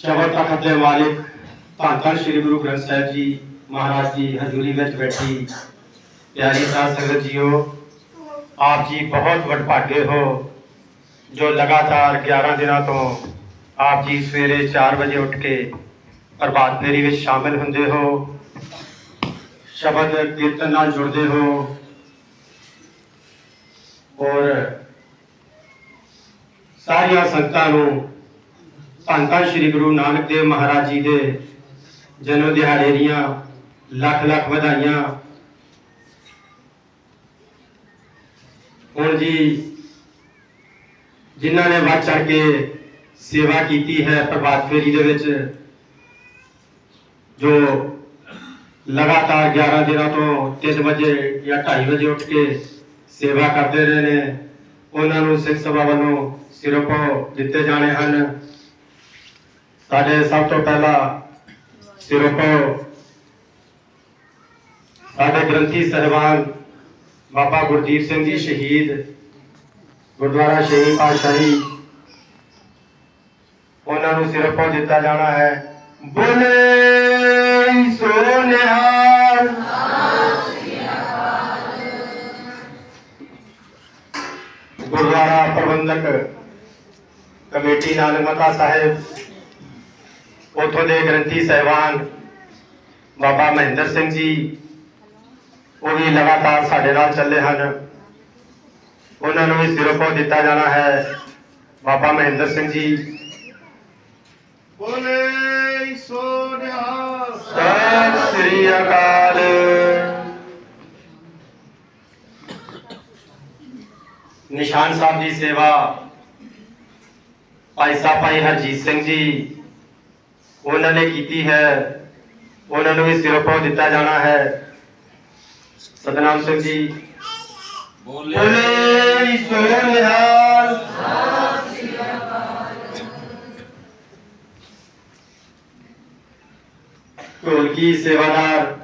ਸ਼ਬਦ ਤਖਤ ਦੇ ਮਾਲਿਕ ਧੰਨ ਧੰਨ ਸ੍ਰੀ ਗੁਰੂ ਗ੍ਰੰਥ ਸਾਹਿਬ ਜੀ ਮਹਾਰਾਜ ਜੀ ਹਜ਼ੂਰੀ ਵਿੱਚ ਬੈਠੀ। ਪਿਆਰੀ ਸਾਧ ਸੰਗਤ ਜੀਓ, ਆਪ ਜੀ ਬਹੁਤ ਵਡਭਾਗੇ ਹੋ, ਜੋ ਲਗਾਤਾਰ 11 ਦਿਨਾਂ ਤੋਂ ਆਪ ਜੀ ਸਵੇਰੇ 4 ਵਜੇ ਉੱਠ ਕੇ ਪ੍ਰਭਾਤ ਫੇਰੀ ਵਿੱਚ ਸ਼ਾਮਿਲ ਹੁੰਦੇ ਹੋ, ਸ਼ਬਦ ਕੀਰਤਨ ਨਾਲ ਜੁੜਦੇ ਹੋ, ਔਰ ਸਾਰੀਆਂ ਸੰਗਤਾਂ ਨੂੰ ਧੰਨ ਧੰਨ ਸ੍ਰੀ ਗੁਰੂ ਨਾਨਕ ਦੇਵ ਮਹਾਰਾਜ ਜੀ ਦੇ ਜਨਮ ਦਿਹਾੜੇ ਦੀਆਂ ਲੱਖ ਲੱਖ ਵਧਾਈਆਂ। ਹੁਣ ਜੀ, ਜਿਨ੍ਹਾਂ ਨੇ ਵੱਧ ਚੜ ਕੇ ਸੇਵਾ ਕੀਤੀ ਹੈ ਪ੍ਰਭਾਤ ਫੇਰੀ ਦੇ ਵਿੱਚ, ਜੋ ਲਗਾਤਾਰ 11 ਦਿਨਾਂ ਤੋਂ 3 ਵਜੇ ਜਾਂ 2:30 ਵਜੇ ਉੱਠ ਕੇ ਸੇਵਾ ਕਰਦੇ ਰਹੇ ਨੇ, ਉਹਨਾਂ ਨੂੰ ਸਿੱਖ ਸਭਾ ਵੱਲੋਂ ਸਿਰੋਪੋ ਦਿੱਤੇ ਜਾਣੇ ਹਨ। ਸਾਡੇ ਸਭ ਤੋਂ ਪਹਿਲਾਂ ਸਿਰੋਪੋ ਸਾਡੇ ਗ੍ਰੰਥੀ ਸਹਿਬਾਨ ਬਾਬਾ ਗੁਰਦੀਪ ਸਿੰਘ ਜੀ ਸ਼ਹੀਦ, ਗੁਰਦੁਆਰਾ ਸ਼ਹੀਦ ਪਾਤਸ਼ਾਹੀ। ਉਹਨਾਂ ਨੂੰ ਸਿਰੋਪੋ ਦਿੱਤਾ ਜਾਣਾ ਹੈ। ਬੋਲੇ ਸੋ ਗੁਰਦੁਆਰਾ ਪ੍ਰਬੰਧਕ ਕਮੇਟੀ ਨਾਨਕਮਤਾ ਸਾਹਿਬ। ਉਥੋਂ ਦੇ ਗ੍ਰੰਥੀ ਸਹਿਬਾਨ ਬਾਬਾ ਮਹਿੰਦਰ ਸਿੰਘ ਜੀ ਉਹ ਵੀ ਲਗਾਤਾਰ ਸਾਡੇ ਨਾਲ ਚੱਲੇ ਹਨ। ਉਹਨਾਂ ਨੂੰ ਵੀ ਸਿਰੋਪੋ ਦਿੱਤਾ ਜਾਣਾ ਹੈ। ਬਾਬਾ ਮਹਿੰਦਰ ਸਿੰਘ ਜੀ। ਬੋਲੇ ਸੋ ਨਿਹਾਲ। ਸਤਿ ਸ੍ਰੀ ਅਕਾਲ। ਨਿਸ਼ਾਨ ਸਾਹਿਬ ਦੀ ਸੇਵਾ। ਭਾਈ ਸਾਹਿਬ ਭਾਈ ਹਰਜੀਤ ਸਿੰਘ ਜੀ। ਉਹਨਾਂ ਨੇ ਕੀਤੀ ਹੈ। ਉਹਨਾਂ ਨੂੰ ਵੀ ਸਿਰੋਪੋ ਦਿੱਤਾ ਜਾਣਾ ਹੈ। ਸਤਨਾਮ ਸਿੰਘ ਜੀ। ਬੋਲੇ। ਸੋ ਨਿਹਾਲ। ਢੋਲਕੀ ਸੇਵਾਦਾਰ।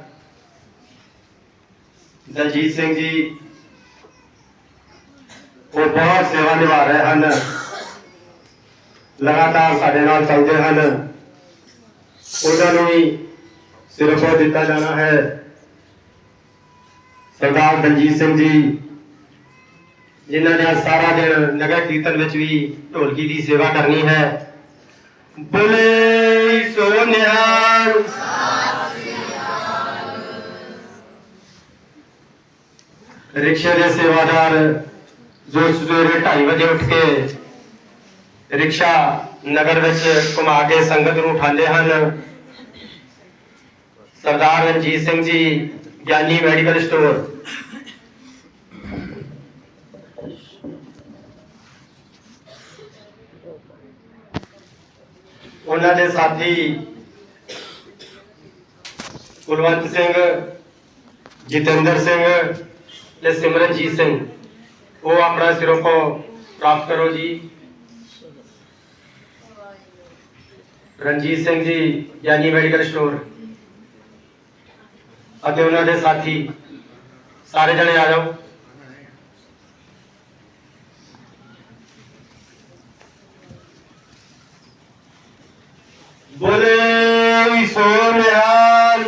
ਦਲਜੀਤ ਸਿੰਘ ਜੀ। ਉਹ ਬਹੁਤ ਸੇਵਾ ਨਿਭਾ ਰਹੇ ਹਨ। ਲਗਾਤਾਰ ਸਾਡੇ ਨਾਲ ਚੱਲਦੇ ਹਨ। ਉਹਨਾਂ ਨੂੰ ਵੀ ਸਿਰਫ ਦਿੱਤਾ ਜਾਣਾ ਹੈ। ਸਰਦਾਰ ਦਲਜੀਤ ਸਿੰਘ ਜੀ, ਜਿਨ੍ਹਾਂ ਨੇ ਸਾਰਾ ਦਿਨ ਨਗਰ ਕੀਰਤਨ ਵਿੱਚ ਵੀ ਢੋਲਕੀ ਦੀ ਸੇਵਾ ਕਰਨੀ ਹੈ। ਬੋਲੇ ਸੋ ਰਿਕਸ਼ੇ ਦੇ ਸੇਵਾਦਾਰ ਜੋ ਸਵੇਰੇ 2:30 ਵਜੇ ਉੱਠ ਕੇ ਰਿਕਸ਼ਾ ਨਗਰ ਵਿੱਚ ਘੁਮਾ ਕੇ ਸੰਗਤ ਨੂੰ ਉਠਾਉਂਦੇ ਹਨ। ਸਰਦਾਰ ਰਣਜੀਤ ਸਿੰਘ ਜੀ, ਗਿਆਨੀ ਮੈਡੀਕਲ ਸਟੋਰ। ਉਹਨਾਂ ਦੇ ਸਾਥੀ ਕੁਲਵੰਤ ਸਿੰਘ, ਜਤਿੰਦਰ ਸਿੰਘ ਤੇ ਸਿਮਰਨਜੀਤ ਸਿੰਘ। ਉਹ ਆਪਣਾ ਸਿਰੋਪੋ ਪ੍ਰਾਪਤ ਕਰੋ ਜੀ। ਰਣਜੀਤ ਸਿੰਘ ਜੀ, ਗਿਆਨੀ ਮੈਡੀਕਲ ਸਟੋਰ। ਅਤੇ ਉਹਨਾਂ ਦੇ ਸਾਥੀ, ਸਾਰੇ ਜਣੇ ਆ ਜਾਓ। ਬੋਲੇ ਸੋ ਨਿਹਾਲ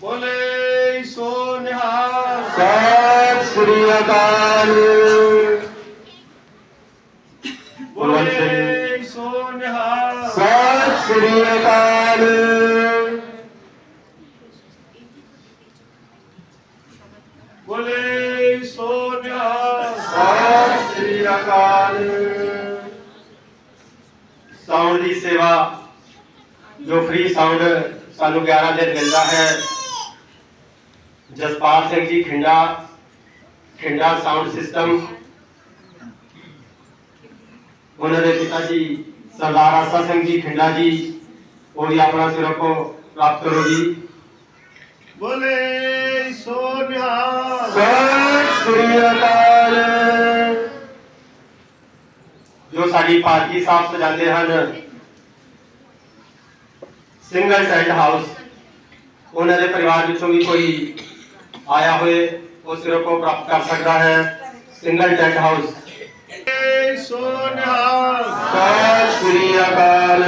ਬੋਲੇ ਸੋ ਨਿਹਾਲ ਸਤਿ ਸ੍ਰੀ ਅਕਾਲ। ਬੋਲੇ ਸੋ ਨਿਹਾਲ ਸਤਿ ਸ੍ਰੀ ਅਕਾਲ। ਬੋਲੇ ਸੋ ਨਿਹਾਲ ਸਤਿ ਸ੍ਰੀ ਅਕਾਲ। ਸਾਊਂਡ ਦੀ ਸੇਵਾ ਜੋ ਫ੍ਰੀ ਸਾਊਂਡ ਸਾਨੂੰ 11 ਦਿਨ ਮਿਲਦਾ ਹੈ। ਜਸਪਾਲ ਸਿੰਘ ਜੀ ਖਿੰਡਾ ਖਿੰਡਾ ਸਾਊਂਡ ਸਿਸਟਮ ਉਹਨਾਂ ਦੇ ਪਿਤਾ ਜੀ ਸਰਦਾਰ ਆਸਾ ਸਿੰਘ ਜੀ ਖਿੰਡਾ ਜੀ ਉਹ ਵੀ ਆਪਣਾ ਸਿਰੋਪੋ ਪ੍ਰਾਪਤ ਕਰੋ ਜੀ। ਬੋਲੇ ਸੋ ਨਿਹਾਲ। ਸਤਿ ਸ੍ਰੀ ਅਕਾਲ। ਜੋ ਸਾਡੀ ਪਾਰਟੀ ਸਾਹਿਬ ਸਜਾਉਂਦੇ ਹਨ ਸਿੰਗਲ ਟੈਂਟ ਹਾਊਸ ਉਹਨਾਂ ਦੇ ਪਰਿਵਾਰ ਵਿੱਚੋਂ ਵੀ ਕੋਈ ਆਇਆ ਹੋਏ ਉਹ ਸਿਰਫ ਪ੍ਰਾਪਤ ਕਰ ਸਕਦਾ ਹੈ। ਸਿੰਗਲ ਟੈਂਟ ਹਾਊਸ ਬੋਲੇ ਸਤਿ ਸ੍ਰੀ ਅਕਾਲ।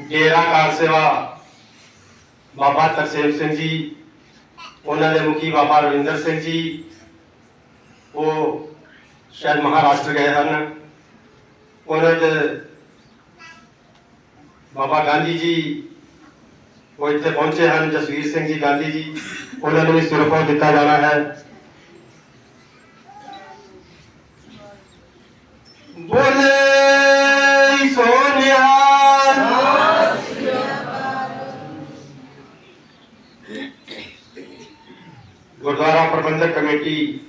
ਡੇਰਾ ਕਾਰ ਸੇਵਾ। ਬਾਬਾ ਤਰਸੇਮ ਸਿੰਘ ਜੀ, ਉਹਨਾਂ ਦੇ ਮੁਖੀ ਬਾਬਾ ਰਵਿੰਦਰ ਸਿੰਘ ਜੀ, ਉਹ ਸ਼ਾਇਦ ਮਹਾਰਾਸ਼ਟਰ ਗਏ ਹਨ। ਉਹਨਾਂ ਦੇ ਬਾਬਾ ਗਾਂਧੀ ਜੀ ਉਹ ਇੱਥੇ ਪਹੁੰਚੇ ਹਨ ਜਸਵੀਰ ਸਿੰਘ ਜੀ, ਗਾਂਧੀ ਜੀ। ਉਹਨਾਂ ਨੂੰ ਵੀ ਸਿਰਫ ਦਿੱਤਾ ਜਾਣਾ ਹੈ। ਬੋਲੇ ਸੋਨਿਹਾਲ ਗੁਰਦੁਆਰਾ ਪ੍ਰਬੰਧਕ ਕਮੇਟੀ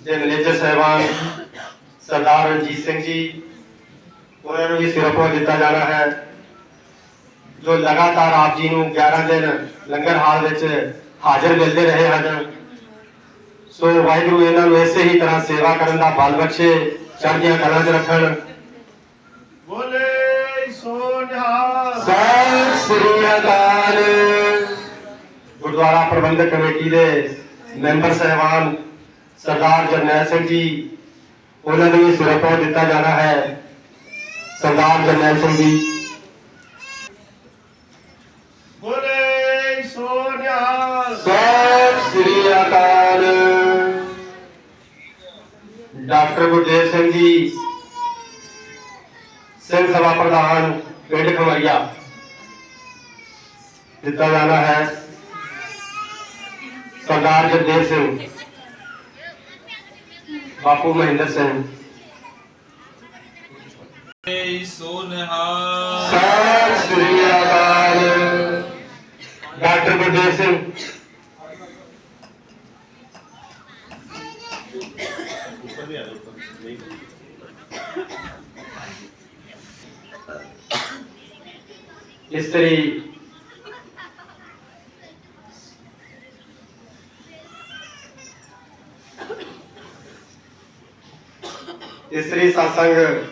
ਦੇ ਮੈਨੇਜਰ ਸਾਹਿਬਾਨ ਸਰਦਾਰ ਰਣਜੀਤ ਸਿੰਘ ਜੀ, ਉਹਨਾਂ ਨੂੰ ਵੀ ਸਿਰਫ ਦਿੱਤਾ ਜਾਣਾ ਹੈ। ਜੋ ਲਗਾਤਾਰ ਆਪ ਜੀ ਨੂੰ 11 ਦਿਨ ਲੰਗਰ ਹਾਲ ਵਿੱਚ ਹਾਜ਼ਰ ਮਿਲਦੇ ਰਹੇ ਹਨ। ਸੋ ਵਾਹਿਗੁਰੂ ਇਹਨਾਂ ਨੂੰ ਇਸੇ ਹੀ ਤਰ੍ਹਾਂ ਸੇਵਾ ਕਰਨ ਦਾ ਬਲ ਬਖਸ਼ੇ ਚੜ੍ਹਦੀਆਂ ਕਲਾਂ 'ਚ ਰੱਖਣ। ਬੋਲੇ ਸੋ ਨਿਹਾਲ ਸਤਿ ਸ੍ਰੀ ਅਕਾਲ। ਗੁਰਦੁਆਰਾ ਪ੍ਰਬੰਧਕ ਕਮੇਟੀ ਦੇ ਮੈਂਬਰ ਸਹਿਬਾਨ ਸਰਦਾਰ ਜਰਨੈਲ ਸਿੰਘ ਜੀ ਉਹਨਾਂ ਨੂੰ ਸਿਰਪੋ ਦਿੱਤਾ ਜਾਣਾ ਹੈ। ਸਰਦਾਰ ਜਰਨੈਲ ਸਿੰਘ ਜੀ ਸਿੰਘ ਜੀ ਸਿੰਘ ਸਭਾ ਪ੍ਰਧਾਨ ਪਿੰਡ ਖਮਰੀਆ ਦਿੱਤਾ ਜਾਣਾ ਹੈ ਸਰਦਾਰ ਜਗਦੇਵ ਸਿੰਘ ਬਾਪੂ ਮਹਿੰਦਰ ਸਿੰਘ ਬੋਲੇ ਸੋ ਨਿਹਾਲ ਸਤਿ ਸ੍ਰੀ ਅਕਾਲ ਡਾਕਟਰ ਗੁਰਦੇਵ ਸਿੰਘ ਇਸਤਰੀ ਇਸਤਰੀ satsang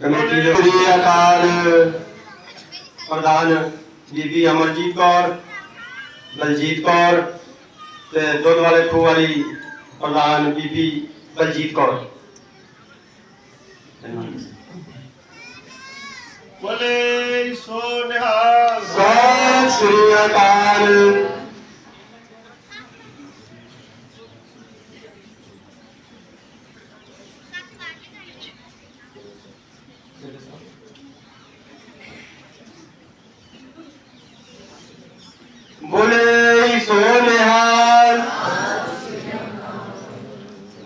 ਕਮੇਟੀ ਦੇ ਸ੍ਰੀ ਅਕਾਲ ਪ੍ਰਧਾਨ ਬੀਬੀ ਅਮਰਜੀਤ ਕੌਰ ਬਲਜੀਤ ਕੌਰ ਤੇ ਦੁੱਧ ਬਲਜੀਤ ਕੌਰ। ਬੋਲੇ ਸੋ ਨਿਹਾਲ। ਸਤਿ ਸ੍ਰੀ ਅਕਾਲ ਬੋਲੇ ਸੋ ਨਿਹਾਲ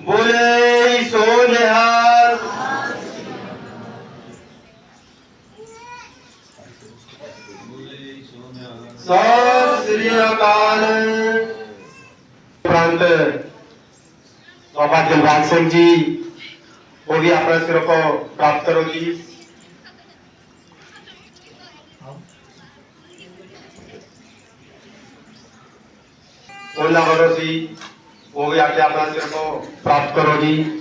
ਬੋਲੇ ਸੋ ਨਿਹਾਲ ਬੋਲੇ ਸੋ ਨਿਹਾਲ ਸਤਿ ਸ੍ਰੀ ਅਕਾਲ ਉਪਰੰਤ ਬਾਬਾ ਦਿਲਬਾਗ ਸਿੰਘ ਜੀ, ਉਹ ਵੀ ਆਪਣਾ ਸਿਰਫ ਪ੍ਰਾਪਤ ਕਰੋ ਜੀ। ਉਹਨਾਂ ਵੱਲੋਂ ਸੀ ਉਹ ਵੀ ਆ ਕੇ ਆਪਣਾ ਸਿਰਫ ਪ੍ਰਾਪਤ ਕਰੋ ਜੀ।